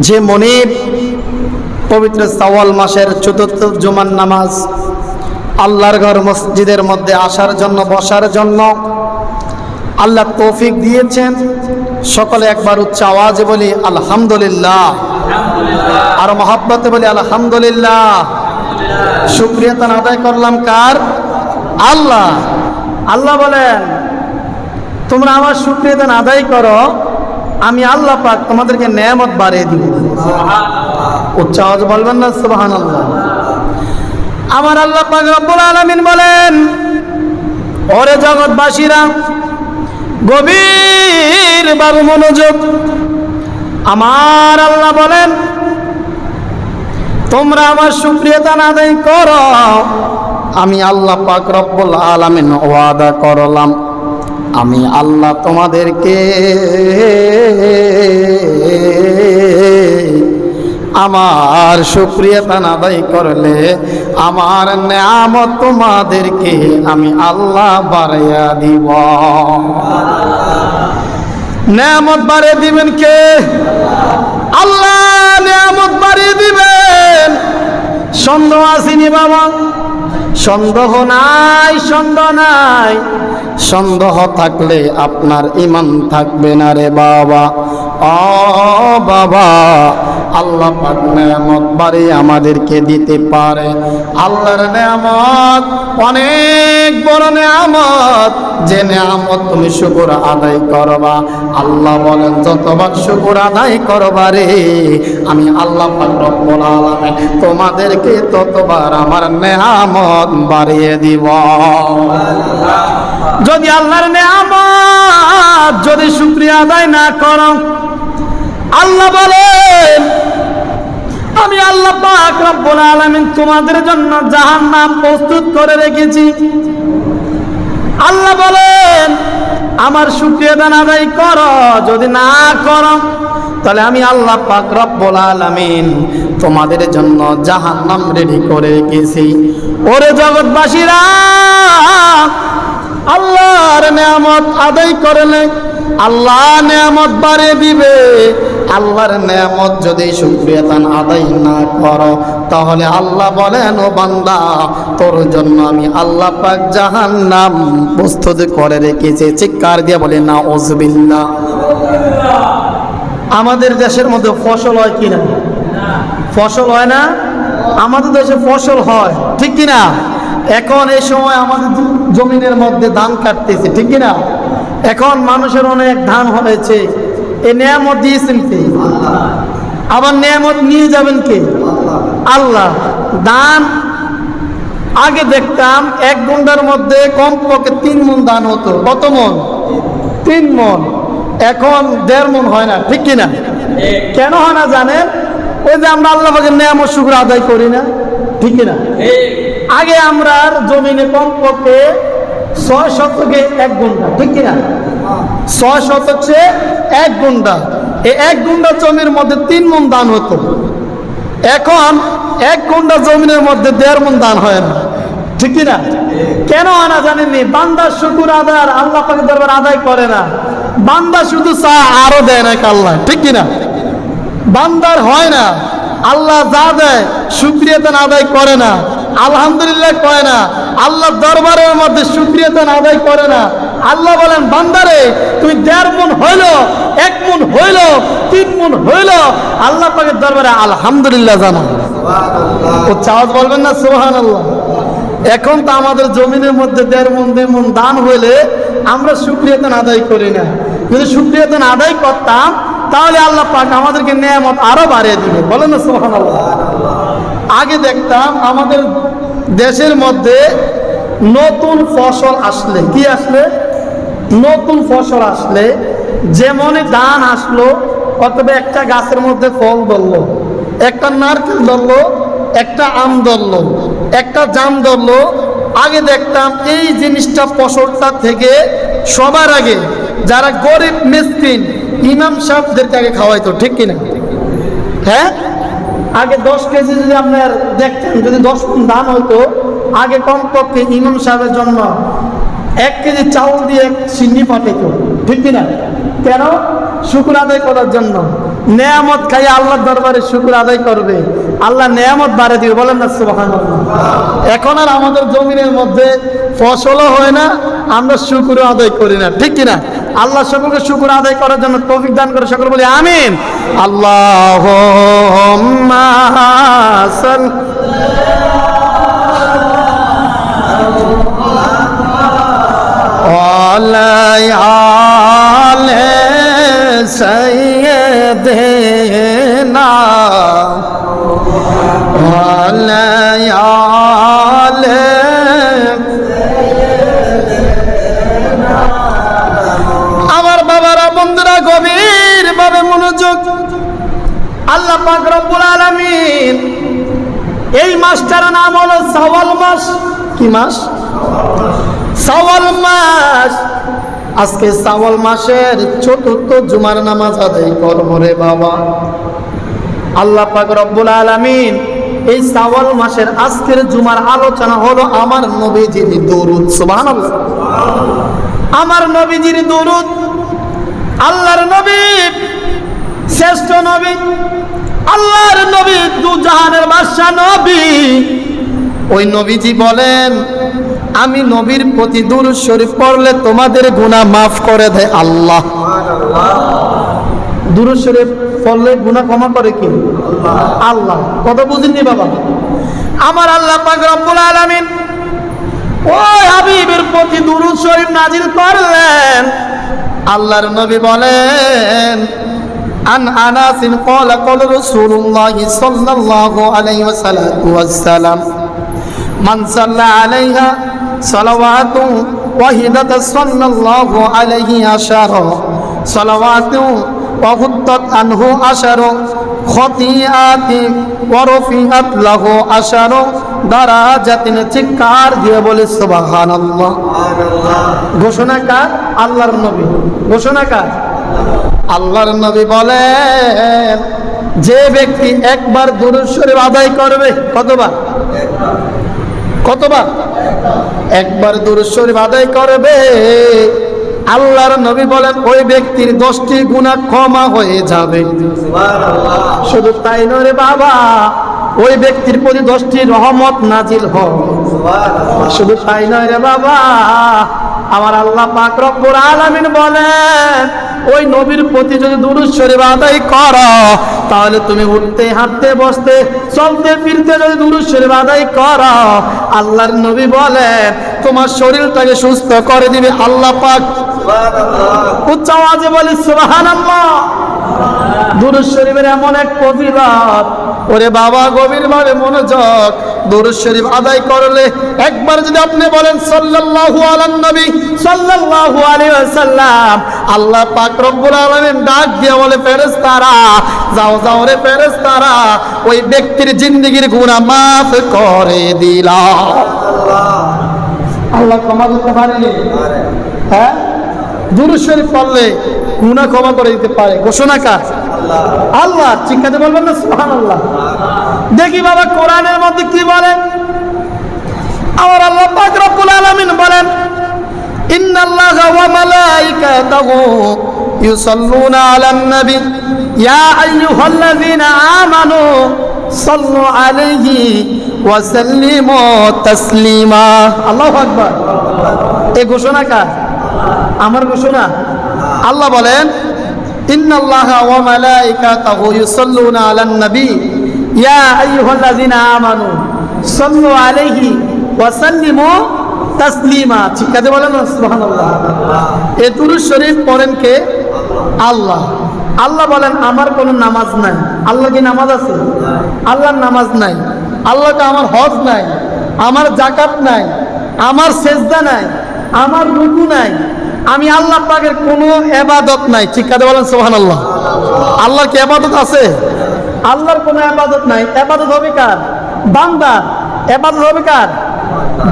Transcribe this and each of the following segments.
যে মনিব পবিত্র সাওয়াল মাসের চতুর্থ জুমান নামাজ আল্লাহর ঘর মসজিদের মধ্যে আসার জন্য বসার জন্য আল্লাহ তৌফিক দিয়েছেন। সকলে একবার উচ্চ আওয়াজে বলি আলহামদুলিল্লাহ। আর মহাব্বতে বলি আলহামদুলিল্লাহ। শুক্রিয়া তান আদায় করলাম কার? আল্লাহ। আল্লাহ বলেন তোমরা আমার দান আদায় করো। আমি আল্লাহ পাক তোমাদেরকে নেয়ামত বাড়িয়ে দিব। উচ্চ আওয়াজ বলবেন না সুবাহান আল্লাহ আমার আল্লাহ পাক রব্বুল আলামিন বলেন, ওরে জগৎবাসীরা, গভীর বাবু মনোযোগ। আমার আল্লাহ বলেন, তোমরা আমার শুক্রিয়া দান দেয় করো, আমি আল্লাহ পাক রব্বুল আলামিন ওয়াদা করলাম। আমি আল্লাহ তোমাদেরকে আমার শুক্রিয়া তান আদায় করলে আমার নেয়ামত তোমাদেরকে আমি আল্লাহ বাড়াইয়া দিব। নেয়ামত বাড়িয়ে দিবেন কে? আল্লাহ নেয়ামত বাড়িয়ে দিবেন। সন্দেহ আসেনি বাবা? সন্দেহ নাই সন্দেহ নাই। সন্দেহ থাকলে আপনার ইমান থাকবে না রে বাবা। ও বাবা আল্লাহ পাক নেয়ামত আমাদেরকে দিতে পারে। আল্লাহর নেয়ামত, অনেক বড় নেয়ামত। যে নেয়ামত তুমি শুকুর আদায় করবা। আল্লাহ বলেন, যতবার শুকুর আদায় করবা রে, আমি আল্লাহ পাক রব্বুল আলামিন তোমাদেরকে ততবার আমার নেয়ামত বাড়িয়ে দিব। যদি আল্লাহর নেয়ামত যদি শুক্রিয়া আদায় না করো আল্লাহ বলেন, আমি আল্লাহ পাক রব্বুল আলামিন তোমাদের জন্য জাহান্নাম প্রস্তুত করে রেখেছি। আল্লাহ বলেন, আমার শুক্রিয়া দান আদায় করো, যদি না করো, তাহলে আমি আল্লাহ পাক রব্বুল আলামিন তোমাদের জন্য জাহান্নাম রেডি করে রেখেছি। ওরে জগৎবাসীরা, আল্লাহর নেয়ামত আদায় করলে আল্লাহ নেয়ামত বাড়ে দিবে। আল্লাহর নেয়ামত যদি শুক্রিয়া আদায় না করো, তাহলে আল্লাহ বলেন, ও বান্দা, তোর জন্য আমি আল্লাহ পাক জাহান্নাম প্রস্তুত করে রেখেছি। চিৎকার দিয়ে বলে না ওজবিল্লা আমাদের দেশের মধ্যে ফসল হয় কিনা ফসল হয় না? আমাদের দেশে ফসল হয়, ঠিক কিনা? এখন এই সময় আমাদের জমিনের মধ্যে ধান কাটতেছে, ঠিক কিনা? এখন মানুষের অনেক ধান হয়েছে। এই নিয়ামত দিয়েছেন কে? আবার নিয়ামত নিয়ে যাবেন কে? আল্লাহ। দান আগে দেখতাম এক গুন্ডার মধ্যে কমপক্ষে তিন মন দান হতো। কত মন? তিন মন। এখন দেড় মন হয় না ঠিক কিনা? কেন হয় না জানেন? ওই যে আমরা আল্লাহ পাকের নিয়ামত শুক্র আদায় করি না ঠিক কিনা? আগে আমরা জমিনে কমপক্ষে এক ঠিক কিনা? এক ঘণ্টা এই এক জমির মধ্যে তিন দান হতো। এখন এক মধ্যে দেড় দান হয় না। ঠিক কিনা? আনা বান্দা শুকুর আদার আল্লাহ দরবার আদায় করে না। বান্দা শুধু চা আরও দেয় না আল্লাহ, ঠিক কিনা? বান্দার হয় না। আল্লাহ যা দেয় সুক্রিয়তান আদায় করে না। আলহামদুলিল্লাহ কয় না। আল্লাহ দরবারের মধ্যে সুক্রিয়তান আদায় করে না। আল্লাহ বলেন, বান্দারে, তুমি দেড় মন হইল, এক মন হইল, তিন মন হইল। আল্লাহ পাকের দরবারে আলহামদুলিল্লাহ জানা ও চাওয়াজ বলবেন না সোহান আল্লাহ এখন তো আমাদের জমিনের মধ্যে দেড় মন দুই মন দান হইলে আমরা সুক্রিয়তান আদায় করি না। যদি সুক্রিয়তান আদায় করতাম, তাহলে আল্লাহ পাক আমাদেরকে নিয়ামত আরও বাড়িয়ে দিবে। বলেন না সোহান আল্লাহ আগে দেখতাম আমাদের দেশের মধ্যে নতুন ফসল আসলে। কি আসলে? নতুন ফসল আসলে। যেমনই ধান আসলো, অথবা একটা গাছের মধ্যে ফল ধরলো, একটা নারকেল ধরলো, একটা আম ধরলো, একটা জাম ধরলো। আগে দেখতাম এই জিনিসটা ফসলটা থেকে সবার আগে। যারা গরিব, মিসকিন, ইমাম সাহেবদেরকে আগে খাওয়াইতো, ঠিক কিনা? হ্যাঁ? আগে দশ কেজি যদি আপনার দেখতেন, যদি দশ মন ধান হইতো, আগে কমপক্ষে ইমাম সাহেবের জন্য এক কেজি চাউল দিয়ে সিন্নি পাঠাইতো। ঠিক কিনা? কেন? শুকুর আদায় করার জন্য। নেয়ামত খাই আল্লাহর দরবারে শুকুর আদায় করবে। আল্লাহ নেয়ামত বাড়ে দিবে, বলেন না সুবহানাল্লাহ। এখন আর আমাদের জমিনের মধ্যে ফসলও হয় না, আমরা শুকুর আদায় করি না। ঠিক কিনা? আল্লাহ সকলকে শুকুর আদায় করার জন্য তৌফিক দান করে সকল বলি, আমিন। আল্লাহ সৈয়দ না বন্ধুরা, গভীর ভাবে মনোযোগ আল্লাহ রব্বুল আলামিন এই মাসটার নাম হলো সাওয়াল মাস। কি মাস? সাওয়াল মাস। আজকে সাওয়াল মাসের চতুর্থ জুমার নামাজ আদায় করব রে বাবা। আল্লাহ পাক রব্বুল আলামিন এই সাওয়াল মাসের আজকের জুমার আলোচনা হলো আমার নবীজির দরুদ, সুবহানাল্লাহ। আমার নবীজির দরুদ আল্লাহর নবী, শ্রেষ্ঠ নবী, আল্লাহর নবী, দু জাহানের বাদশা নবী। ওই নবীজি বলেন, আমি নবীর প্রতি দূর শরীফ পড়লে তোমাদের গুনাহ মাফ করে দেয় আল্লাহ। দুরুদ শরীফ পড়লে গুনাহ ক্ষমা করে কি? আল্লাহ। কত বুঝিনি বাবা? আমার আল্লাহ পাক রব্বুল আলামিন, ওই হাবিবের প্রতি দুরুদ শরীফ নাজিল করলেন। আল্লাহর নবী বলেন, আন আনাসিন ক্বালা ক্বালা রাসূলুল্লাহ সাল্লাল্লাহু আলাইহি ওয়াসাল্লাম মান সাল্লা আলাইহা সালাওয়াতু ওয়াহিদাত সাল্লাল্লাহু আলাইহি আশার, সালাওয়াতু ওয়াহুত্তাত আনহু আশার খতিয়াতি ওয়া রফিআত লাহু আশার দ্বারা জাতিনে কার দিয়ে বলে সোবাহান ঘোষণা কার? আল্লাহর নবী। ঘোষণা কার? আল্লাহর নবী বলে যে ব্যক্তি একবার দুরুশ্বরে আদায় করবে কতবার? কতবার? একবার দুরুশ্বরে আদায় করবে। আল্লাহর নবী বলেন ওই ব্যক্তির দশটি গুণা ক্ষমা হয়ে যাবে। শুধু তাই নয় বাবা ওই ব্যক্তির প্রতি দশটি রহমত নাজিল হয় শুধু তাই নয় রে বাবা, আমার আল্লাহ পাক রব্বুল আলামিন বলেন, ওই নবীর প্রতি যদি দুরূদ শরীফ আদায় করো, তাহলে তুমি উঠতে, হাঁটতে, বসতে, চলতে, ফিরতে যদি দুরূদ শরীফ আদায় করো, আল্লাহর নবী বলেন, তোমার শরীরটাকে সুস্থ করে দিবে আল্লাহ পাক। উচ্চ আওয়াজে বলি, সুবহানাল্লাহ। দুরুদ শরীফের এমন এক ফজিলত ওরে বাবা গভীর ভাবে মনোযোগ দুরুদ শরীফ আদায় করলে একবার যদি আপনি বলেন সাল্লাল্লাহু আলান নবী সাল্লাল্লাহু আলাইহি ওয়াসাল্লাম আল্লাহ পাক রব্বুল আলামিন ডাক দিয়ে বলে ফেরেশতারা যাও যাও রে ফেরেশতারা ওই ব্যক্তির জিন্দেগীর গুনাহ মাফ করে দিলাম। আল্লাহ। ক্ষমা করতে পারেনি। হ্যাঁ? দুরুদ শরীফ পড়লে গুনাহ ক্ষমা করে দিতে পারে। ঘোষণা কার? আল্লাহ। চিন্তাতে বলবেন না? সুহান আল্লাহ দেখি বাবা কোরআনের মধ্যে কি বলেন? আমার আল্লাহ পাক রব্বুল আলামিন বলেন ইন্নাল্লাহা ওয়া মালাইকাতাহু ইউসাল্লুনা আলান নবী। ইয়া আইয়ুহাল্লাযীনা আমানু সাল্লু আলাইহি ওয়া সাল্লিমু তাসলিমা। আল্লাহু আকবার। এই ঘোষণা কার? আমার ঘোষণা। আল্লাহ বলেন চিৎকারে বলেন শরীফ কে? আল্লাহ। আল্লাহ বলেন, আমার কোনো নামাজ নাই। আল্লাহ কি নামাজ আছে? আল্লাহর নামাজ নাই। আল্লাহকে আমার হজ নাই, আমার জাকাত নাই, আমার সেজদা নাই। আমার রুকু নাই, আমি আল্লাহ পাকের কোনো এবাদত নাই। চিৎকারে বলেন সোহান আল্লাহ আল্লাহর কি এবাদত আছে? আল্লাহর কোনো এবাদত নাই। এবাদত হবে কার? বান্দার। এবাদত হবে কার?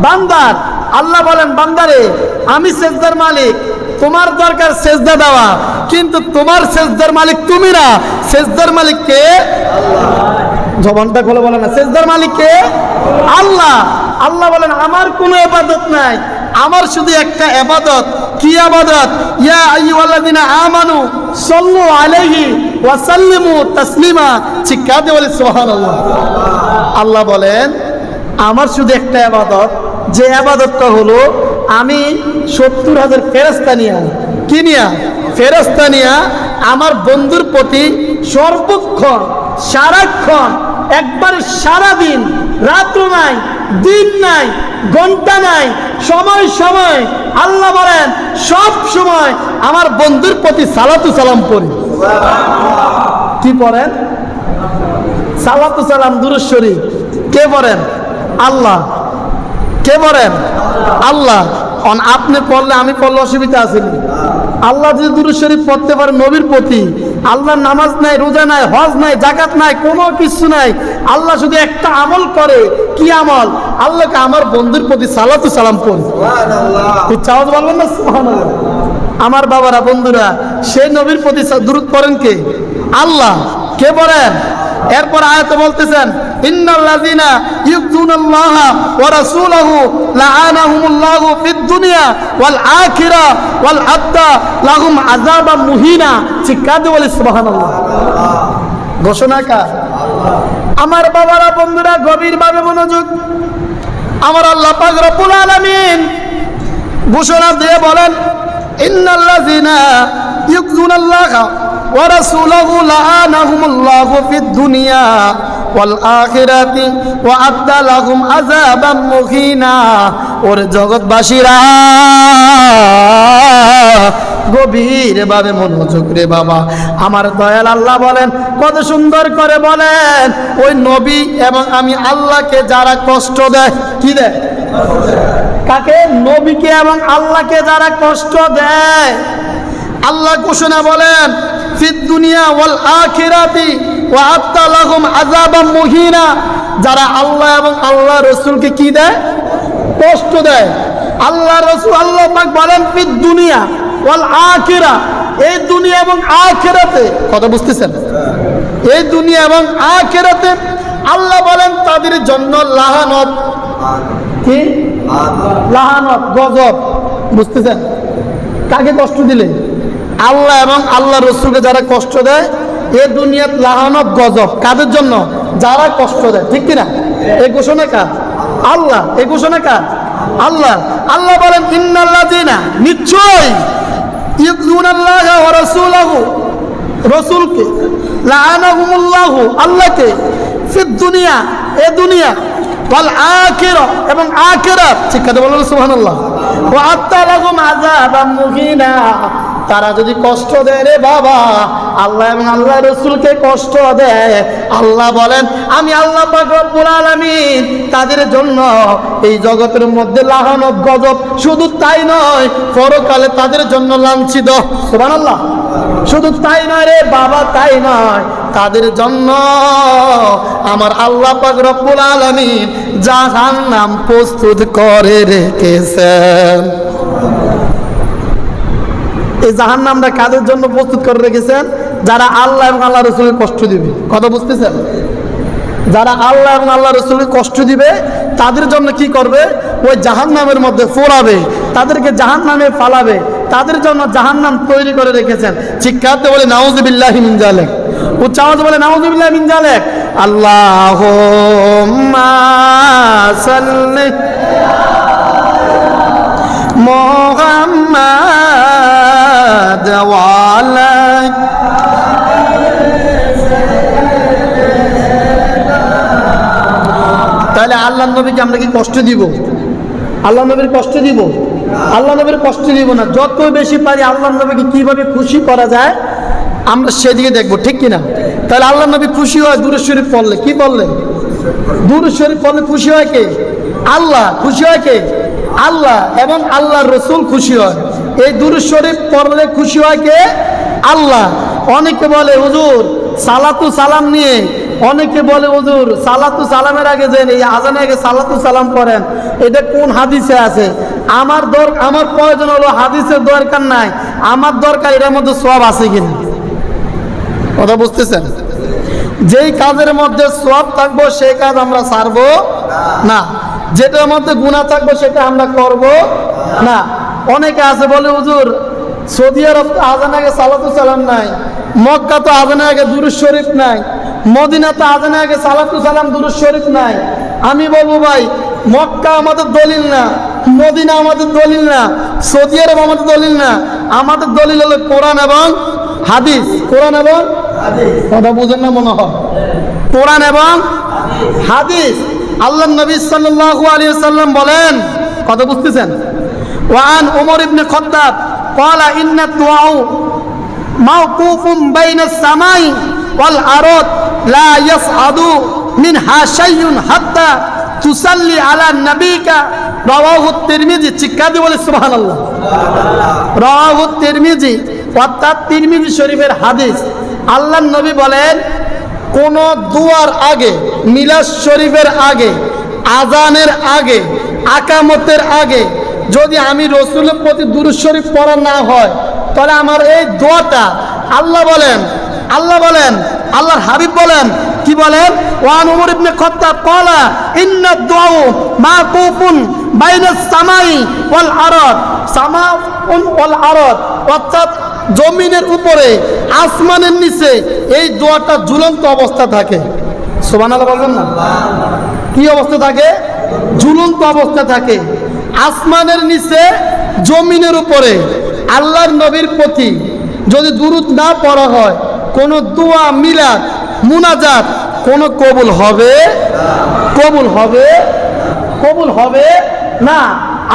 বান্দার। আল্লাহ বলেন, বান্দারে, আমি সেজদার মালিক, তোমার দরকার সেজদা দেওয়া। কিন্তু তোমার সেজদার মালিক তুমি না। সেজদার মালিক কে? জবানটা খোলে বলে না। সেজদার মালিক কে? আল্লাহ। আল্লাহ বলেন, আমার কোনো এবাদত নাই। আমার শুধু একটা এবাদত কি আবাদত? ইয়া আইয়ুহাল্লাযিনা আমানু সাল্লু আলাইহি ওয়া সাল্লিমু তাসলিমা চিৎকার বলে? সুবহানাল্লাহ। আল্লাহ বলেন, আমার শুধু একটা আবাদত। যে আবাদতটা হলো, আমি সত্তর হাজার ফেরস্তা নিয়া। কি নিয়া? ফেরস্তা নিয়া আমার বন্ধুর প্রতি সর্বক্ষণ, সারাক্ষণ, একবারে সারাদিন, রাত্র নাই দিন নাই, ঘণ্টা নাই, সময় সময়। আল্লাহ বলেন, সব সময় আমার বন্ধুর প্রতি সালাতু সালাম পড়ি। কি পড়েন? সালাতু সালাম দুরুশ্বরী কে পড়েন? আল্লাহ। কে পড়েন? আল্লাহ। আপনি পড়লে আমি পড়লে অসুবিধা আছে? আল্লাহ যদি দুরুদ শরীফ পড়তে পারে নবীর প্রতি আল্লাহর নামাজ নাই রোজা নাই হজ নাই জাকাত নাই কোনো কিছু নাই আল্লাহ শুধু একটা আমল করে কি আমল? আল্লাহকে আমার বন্ধুর প্রতি সালাতু সালাম পড়ি। বলবেন না? আমার বাবারা বন্ধুরা সেই নবীর প্রতি সা- করেন কে? আল্লাহ কে পড়েন এরপর আয়াতে বলতেছেন ইন্নাল্লাযিনা ইউযুনাল্লাহা ওয়া রাসূলাহু লাআনাহুমুল্লাহু ফিদ দুনিয়া ওয়াল আখিরা ওয়াল আদ্দা লাহুম আযাবাম মুহিনা। চিৎকার দিয়ে বলি সুবহানাল্লাহ। ঘোষণা আমার বাবারা বন্ধুরা গভীরভাবে মনোযোগ। আমার আল্লাহ পাক রব্বুল আলামিন ঘোষণা দিয়ে বলেন ইন্নাল্লাযিনা ইউযুনাল্লাহা ওয়া রাসূলাহু লাআনাহুমুল্লাহু ফিদ দুনিয়া। ওয়া আদ্দা লাহুম আযাবাম মুহিনা। ওর জগৎবাসীরা গভীর ভাবে মনোযোগ রে বাবা। আমার দয়াল আল্লাহ বলেন, কত সুন্দর করে বলেন, ওই নবী এবং আমি আল্লাহকে যারা কষ্ট দেয়, কি দেয়? কাকে? নবীকে এবং আল্লাহকে যারা কষ্ট দেয়। আল্লাহ ঘোষণা বলেন ফিদ দুনিয়া ওয়াল আখিরাতি যারা আল্লাহ এবং আল্লাহ রসুলকে কি দেয়? কষ্ট দেয়। আল্লাহ রসুল আল্লাহ বলেন দুনিয়া ওয়াল আখিরা। এই দুনিয়া এবং আখিরাতে, কথা বুঝতেছেন? এই দুনিয়া এবং আখিরাতে আল্লাহ বলেন, তাদের জন্য লাহানত। কি? লাহানত, গজব। বুঝতেছেন? কাকে কষ্ট দিলে? আল্লাহ এবং আল্লাহ রসুলকে যারা কষ্ট দেয় এ দুনিয়াত লাহানত, গজব। কাদের জন্য? যারা কষ্ট দেয়। ঠিক কিনা? এই ঘোষণা কার? আল্লাহ। এই ঘোষণা কার? আল্লাহ। আল্লাহ বলেন, ইন্নাল্লাযিনা নিশ্চয় ইউযুনাল্লাহ ওয়া রাসূলাহু। রসুলকে। লাআনাহুমুল্লাহু। আল্লাহকে। ফিদ দুনিয়া। এ দুনিয়া। ওয়াল আখিরা। এবং আখিরাত। শিক্ষাতে বলেন সুবহানাল্লাহ। ওয়া আত্তা লাহুম আযাবাম মুহিনা। তারা যদি কষ্ট দেয় রে বাবা, আল্লাহ এবং আল্লাহ রসুলকে কষ্ট দেয়। আল্লাহ বলেন, আমি আল্লাহ রব্বুল তাদের জন্য এই জগতের মধ্যে লাহানত গজব শুধু তাই নয়, পরকালে তাদের জন্য লাঞ্ছিত। সুবহানাল্লাহ। শুধু তাই নয় রে বাবা, তাই নয়। তাদের জন্য আমার আল্লাহ পাক রব্বুল আলামিন জাহান্নাম প্রস্তুত করে রেখেছেন। এই জাহান্নামটা কাদের জন্য প্রস্তুত করে রেখেছেন? যারা আল্লাহ এবং আল্লাহ রসুলের কষ্ট দিবে। কথা বুঝতেছেন? যারা আল্লাহ এবং আল্লাহ রসুলকে কষ্ট দিবে, তাদের জন্য কি করবে? ওই জাহান্নামের মধ্যে ফোরাবে, তাদেরকে জাহান্নামে ফালাবে, তাদের জন্য জাহান্নাম তৈরি করে রেখেছেন। শিক্ষার্থী বলে নাউজবিল্লাহ মিনজালেক উচ্চাওয়াজ বলে নাউজবিল্লাহ মিনজালেক আল্লাহ সাল্লি ওয়ালাই তাহলে আল্লাহ নবীকে আমরা কি কষ্ট দিব? আল্লাহ নবীর কষ্ট দিব? আল্লাহ নবীর কষ্ট দিব না। যত বেশি পারি আল্লাহ নবীকে কীভাবে খুশি করা যায়, আমরা সেদিকে দেখব, ঠিক কিনা তাহলে আল্লাহ নবী খুশি হয় দূরের শরীফ পড়লে। কি বললে দূরের শরীফ পড়লে খুশি হয় কে? আল্লাহ খুশি হয় কে? আল্লাহ এবং আল্লাহর রসুল খুশি হয়। এই দূরের শরীফ পড়লে খুশি হয় কে? আল্লাহ। অনেকে বলে, হুজুর, সালাতু সালাম নিয়ে। অনেকে বলে, হুজুর, সালাতু সালামের আগে যে এই আজানের আগে সালাতু সালাম করেন এটা কোন হাদিসে আছে? আমার দর, আমার প্রয়োজন হলো হাদিসের দরকার নাই। আমার দরকার এটার মধ্যে সব আছে কিনা? কথা বুঝতেছেন? যেই কাজের মধ্যে সব থাকব, সেই কাজ আমরা সারবো না। যেটার মধ্যে গুণা থাকব, সেটা আমরা করব না। অনেকে আছে বলে, হুজুর, সৌদি আরব তো আজান আগে সালাতু সালাম নাই, মক্কা তো আজান আগে দুরুজ শরীফ নাই, মদিনা তো আজান আগে সালাতু সালাম দুরুজ শরীফ নাই। আমি বলব, ভাই, মক্কা আমাদের দলিল না, মদিনা আমাদের দলিল না, সৌদি আরব আমাদের দলিল না। আমাদের দলিল হলো কোরআন এবং হাদিস। কোরআন এবং কথা বুঝেন না মনে হয়? কোরআন এবং হাদিস। আল্লাহ নবী সাল্লাল্লাহু আলাইহি সাল্লাম বলেন, কথা বুঝতেছেন? ওয়ান ওমর ইবনে খাত্তাব قال ان الدعاء موقوف بين السماء والارض لا يصعد منها شيء حتى تصلي على نبيك رواه الترمذي চিকাদি বলে সুবহানাল্লাহ রাওয়াহু তিরমিজি অর্থাৎ তিরমিজি শরীফের হাদিস আল্লাহ নবী বলেন কোন দুয়ার আগে মিলাদ শরীফের আগে আজানের আগে আকামতের আগে যদি আমি রসুলের প্রতি দুরুদ শরীফ পড়া না হয়, তাহলে আমার এই দোয়াটা আল্লাহ বলেন আল্লাহ বলেন, আল্লাহর হাবিব বলেন, কি বলেন? ওয়ান উমর ইবনে খাত্তাব ক্বালা, ইন্না দুআউ মাকুফুন বাইনাস সামাই ওয়াল আরদ। সামাউন ওয়াল আরদ, অর্থাৎ জমিনের উপরে, আসমানের নিচে এই দোয়াটা ঝুলন্ত অবস্থা থাকে। সুবহানাল্লাহ বলবেন না? কি অবস্থা থাকে? ঝুলন্ত অবস্থা থাকে। আসমানের নিচে, জমিনের উপরে, আল্লাহর নবীর প্রতি যদি দুরুদ না পড়া হয়, কোনো দোয়া, মিলাদ, মুনাজাত কোনো কবুল হবে? কবুল হবে? কবুল হবে? না।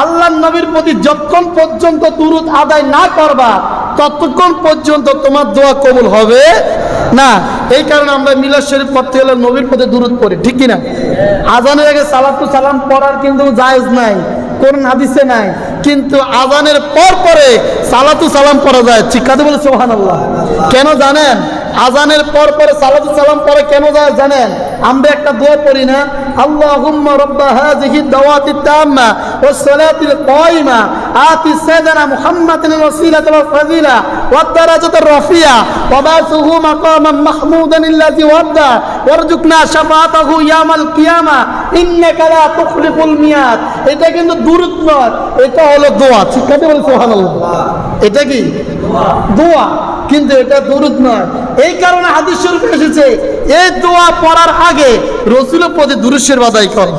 আল্লাহর নবীর প্রতি যতক্ষণ পর্যন্ত দুরুদ আদায় না করবা, ততক্ষণ পর্যন্ত তোমার দোয়া কবুল হবে? না। এই কারণে আমরা মিলাদ শরীফ পড়তে গেলে নবীর প্রতি দুরুদ পড়ি, ঠিক কিনা? আজানের আগে সালাতু সালাম পড়ার কিন্তু জায়েজ নাই। কোন হাদিসে নাই, কিন্তু আজানের পর পরে সালাতু সালাম পড়া যায়। চিকাতে বলে সোহান আল্লাহ কেন জানেন? আজানের পর পরে সালাতু সালাম পরে কেন যায় জানেন? আমরা একটা দোয়া পড়ি না। আল্লাহুম্মা রাব্বা হাযিহি দাওয়াতি তাম্মা ওয়াস সালাতিল কায়িমা আতি সাইয়্যিদানা মুহাম্মাদিন ওয়াসিলাতা ওয়াল ফাযিলা ওয়াদ দারাজাতার রাফিয়া ওয়া বাসুহু মাকামান মাহমুদান আল্লাযী ওয়াদা ওয়ারজুকনা শাফাআতাহু ইয়ামাল কিয়ামা ইন্নাকা লা তুখলিফুল মিয়াদ। এটা কিন্তু দুরুদ এটা হলো দোয়া। ঠিক আছে বলে সুবহানাল্লাহ? এটা কি? দোয়া। কিন্তু এটা দুরুদ নয়। এই কারণে হাদিস শরীফে এসেছে এই দোয়া পড়ার আগে রসুলের প্রতি দুরুশের বাদাই করে।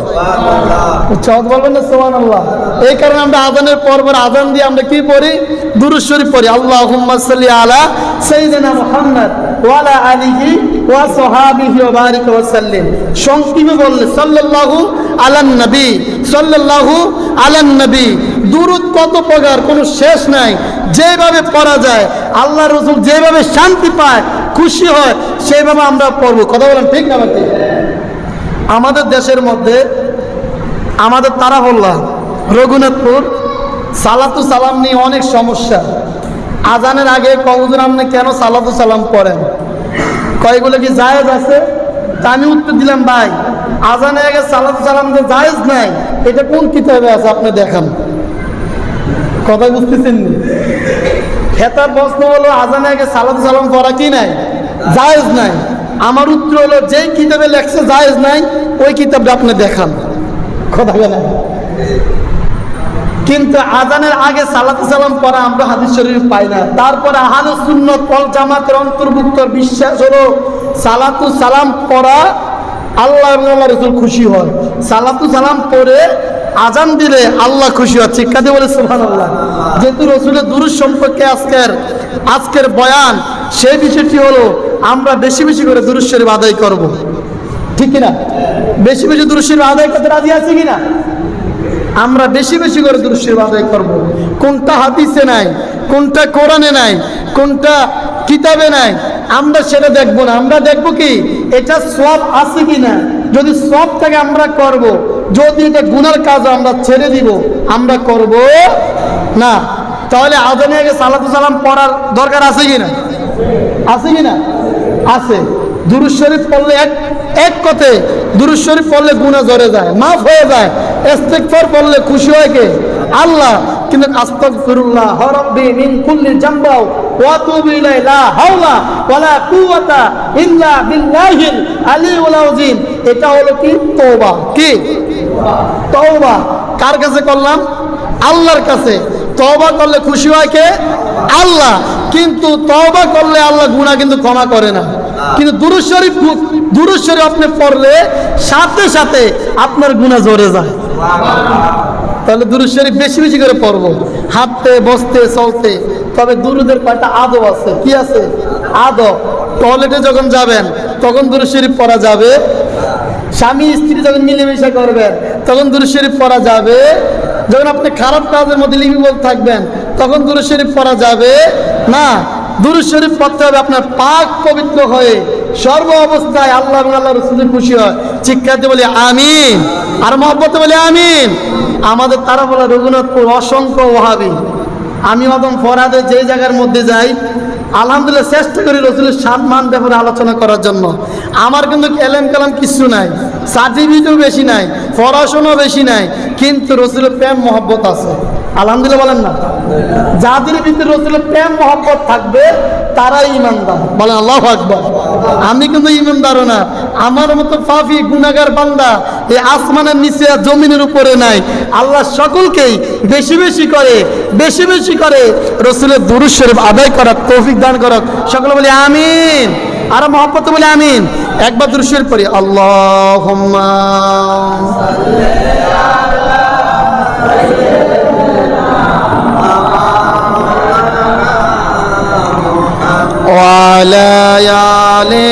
উচ্চাহত বলবেন না সোহান আল্লাহ এই কারণে আমরা আজানের পর পর আজান দিয়ে আমরা কি পড়ি? দুরুদ শরীফ পড়ি। আল্লাহ সাল্লি আলা সাইয়্যিদিনা মুহাম্মদ ওয়ালা আলিহি ওয়া সাহাবিহি ওয়া বারিক ওয়া সাল্লিম। সংক্ষেপে বললে সাল্লাল্লাহু আলান নবী সাল্লাল্লাহু আলান নবী। দুরুদ কত প্রকার কোনো শেষ নাই। যেভাবে পড়া যায় আল্লাহ রসুল যেভাবে শান্তি পায় খুশি হয়, সেইভাবে আমরা পড়ব। কথা বলেন ঠিক না ঠিক আমাদের দেশের মধ্যে আমাদের তারাহল্লা রঘুনাথপুর, সালাতু সালাম নিয়ে অনেক সমস্যা। আজানের আগে কবুজুর আপনি কেন সালাতু সালাম পড়েন? কয়গুলো কি জায়েজ আছে? তা আমি উত্তর দিলাম, ভাই আজানের আগে সালাতু সালাম যে জায়েজ নাই, এটা কোন কিতাবে আছে? আপনি দেখান। কথা বুঝতেছেন নি? খেতার প্রশ্ন হলো, আজানে আগে সালাত সালাম করা কি নাই? জায়েজ নাই। আমার উত্তর হলো, যেই কিতাবে লেখছে জায়েজ নাই, ওই কিতাবটা আপনি দেখান। কথা বলে কিন্তু আজানের আগে সালাত সালাম পড়া আমরা হাদিস শরীফ পাই না। তারপরে আহাল সুন্নত পল জামাতের অন্তর্ভুক্ত বিশ্বাস হলো, সালাতু সালাম পড়া আল্লাহ আল্লাহ রসুল খুশি হয়। সালাতু সালাম পড়ে আজান দিলে আল্লাহ খুশি হয় চিৎকার বলে সুহান আল্লাহ যেহেতু রসুলের দুরুজ সম্পর্কে আজকের আজকের বয়ান, সেই বিষয়টি হলো, আমরা বেশি বেশি করে দুরুজ শরীফ আদায় করব। ঠিক কিনা? বেশি বেশি দুরুজ শরীফ আদায় করতে রাজি আছে কিনা? আমরা বেশি বেশি করে দুরুশের আদায় করব। কোনটা হাদিসে নাই, কোনটা কোরআনে নাই, কোনটা কিতাবে নাই, আমরা সেটা দেখব না। আমরা দেখব কি, এটা সব আছে কি না যদি সব থেকে, আমরা করব। যদি এটা গুনার কাজ আমরা ছেড়ে দিব, আমরা করব না। তাহলে আজানে আগে সালাতু সালাম পড়ার দরকার আছে কি না আছে কি না আছে। দুরুদ শরীফ পড়লে এক এক কথায়, দুরুদ শরীফ পড়লে গুণা জরে যায়, মাফ হয়ে যায়। ইস্তেগফার পড়লে খুশি হয় কে? আল্লাহ। কিন্তু আস্তাগফিরুল্লাহ রাব্বি, মিন কুল্লি জামবাও, ওয়া তুবু ইলাই লা হাওলা ওয়ালা কুওয়াতা ইল্লা বিল্লাহিল আলিউল আযীম। এটা হলো কি? তওবা। কি? তওবা। কার কাছে করলাম? আল্লাহর কাছে। তওবা করলে খুশি হয় কে? আল্লাহ। কিন্তু তওবা করলে আল্লাহ গুনাহ কিন্তু ক্ষমা করে না। কিন্তু দুরুদ শরীফ আপনি পড়লে সাথে সাথে আপনার গুনাহ জড়ে যায়। তাহলে দুরুদ শরীফ বেশি বেশি করে পড়ব। হাঁটতে, বসতে, চলতে। তবে দুরুদের কয়েকটা আদব আছে? কি আছে? আদব। টয়লেটে যখন যাবেন, তখন দুরুদ শরীফ পড়া যাবে। স্বামী, স্ত্রী যখন মিলেমিশে করবেন, তখন দুরুদ শরীফ পড়া যাবে। যখন আপনি খারাপ কাজের মধ্যে লিপিবদ্ধ থাকবেন, তখন দুরুদ শরীফ পড়া যাবে। না দুরুদ শরীফ পড়তে হবে আপনার পাক পবিত্র হয়ে। সর্ব অবস্থায় আল্লাহ আল্লাহ রসুলের খুশি হয়। চিৎকারতে বলি, আমিন। আর মহব্বতে বলি, আমিন। আমাদের তারা বলে রঘুনাথপুর অসংখ্য ওহাবি। আমি অদম ফরাদে যে জায়গার মধ্যে যাই আলহামদুলিল্লাহ চেষ্টা করি রসুলের সাত মান ব্যাপারে আলোচনা করার জন্য। আমার কিন্তু এলেম কালাম কিছু নাই সার্টিফিকেটও বেশি নাই, পড়াশোনাও বেশি নাই, কিন্তু রসুলের প্রেম, মহব্বত আছে। আলহামদুলিল্লাহ বলেন না। যাদের ভিতরে রসুলের প্রেম, মহব্বত থাকবে, তারাই ইমানদার। বলেন আল্লাহ আকবর। আমি কিন্তু ইমানদারও না। আমার মতো পাফি গুনাগার বান্দা এই আসমানের নিচে জমিনের উপরে নাই। আল্লাহ সকলকেই বেশি বেশি করে, বেশি বেশি করে রসুলের দুরুদ শরীফ আদায় করার তৌফিক দান করক। সকলে বলি আমিন। আর মহব্বত বলি আমিন। একবার শরীফ পড়ি আল্লাহ وعلى آله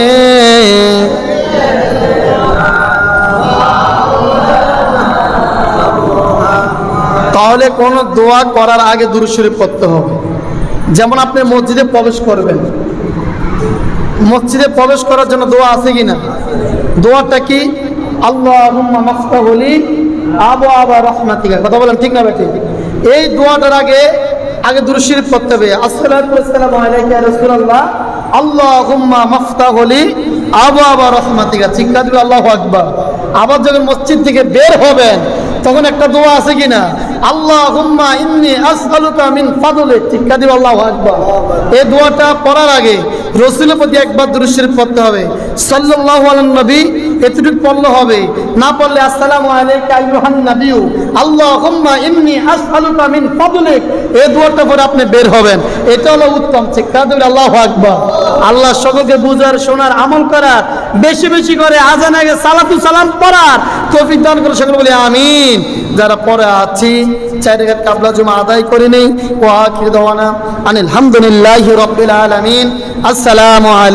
তাহলে কোন দোয়া করার আগে দুরূদ শরীফ পড়তে হবে যেমন আপনি মসজিদে প্রবেশ করবেন মসজিদে প্রবেশ করার জন্য দোয়া আছে কি না দোয়াটা কি আল্লাহুম্মা মাফতাহুলি আবু আবা রহমাতিকা কথা বলেন ঠিক না বেটি এই দোয়াটার আগে আগে দুরূদ শরীফ পড়তে হবে আসসালাতু ওয়াসসালামু আলাইকা রাসূলুল্লাহ আল্লাহুম্মা মাফতাহুলি আবু আবা রহমাতিকা। চিৎকার দিবে আল্লাহু আকবার। আবার যখন মসজিদ থেকে বের হবেন তখন একটা দোয়া আছে কিনা? আল্লাহ হুম্মা ইন্নি আসআলুকা মিন দিবে আল্লাহু আকবার। এই দোয়াটা পড়ার আগে রসুলের প্রতি একবার দৃশ্যের শরীফ পড়তে হবে। সাল্লাল্লাহু আলাইহি নবী এতটুকু পড়লে হবে। না পড়লে আসসালামু আলাইকা আইয়ুহান নাবিয়্যু। আল্লাহুম্মা ইন্নি আসআলুকা মিন ফাদলিক। এই দোয়াটা আপনি বের হবেন। এটা হলো উত্তম দিবে আল্লাহু আকবার। আল্লাহ সকলকে বুঝার, শোনার, আমল করার, বেশি বেশি করে আজান আগে সালাতু সালাম পড়ার তৌফিক দান করে সকলে বলি আমিন। যারা পরে আছি কাবলা জমা আদায় করে নেই। ও আখির আনিল হামদুলিল্লাহি রাব্বিল আলামিন। আসসালামু আলাইকুম।